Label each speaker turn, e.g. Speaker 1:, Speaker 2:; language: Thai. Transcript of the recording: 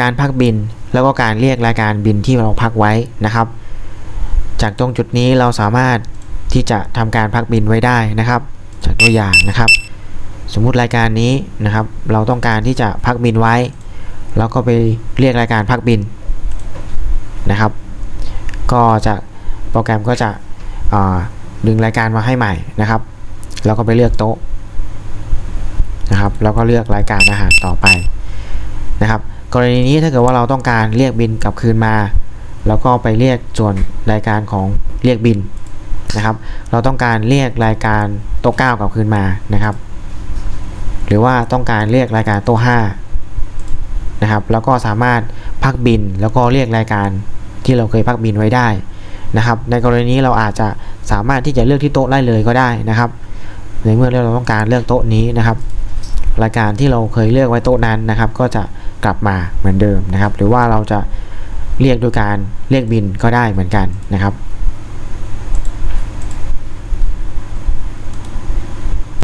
Speaker 1: การพักบิน แล้วก็การเรียกรายการบินที่เราพักไว้นะครับ จากตรงจุดนี้เราสามารถที่จะทำการพักบินไว้ได้นะครับ จากตัวอย่างนะครับ สมมุติรายการนี้นะครับ เราต้องการที่จะพักบินไว้ แล้วก็ไปเรียกรายการพักบินนะครับ ก็จะโปรแกรมก็จะดึงรายการมาให้ใหม่นะครับ แล้วก็ไปเลือกโต๊ะนะครับ แล้วก็เลือกรายการอาหารต่อไปนะครับ กรณีนี้ถ้าเกิดว่าเราต้องการเรียกบินกลับคืนมา แล้วก็ไปเรียกส่วนรายการของเรียกบินนะครับ เราต้องการเรียกรายการโต๊ะ9กลับคืนมานะครับ หรือว่าต้องการเรียกรายการโต๊ะ5นะครับ แล้วก็สามารถพักบินแล้วก็เรียกรายการที่เราเคยพักบินไว้ได้นะครับ ในกรณีนี้เราอาจจะสามารถที่จะเลือกที่โต๊ะได้เลยก็ได้นะครับในเมื่อเราต้องการเลือกโต๊ะนี้นะครับ รายการที่เราเคยเลือกไว้โต๊ะนั้นนะครับ ก็จะ กลับมาเหมือนเดิมนะครับ หรือว่าเราจะเรียกโดยการเรียกบินก็ได้เหมือนกันนะครับ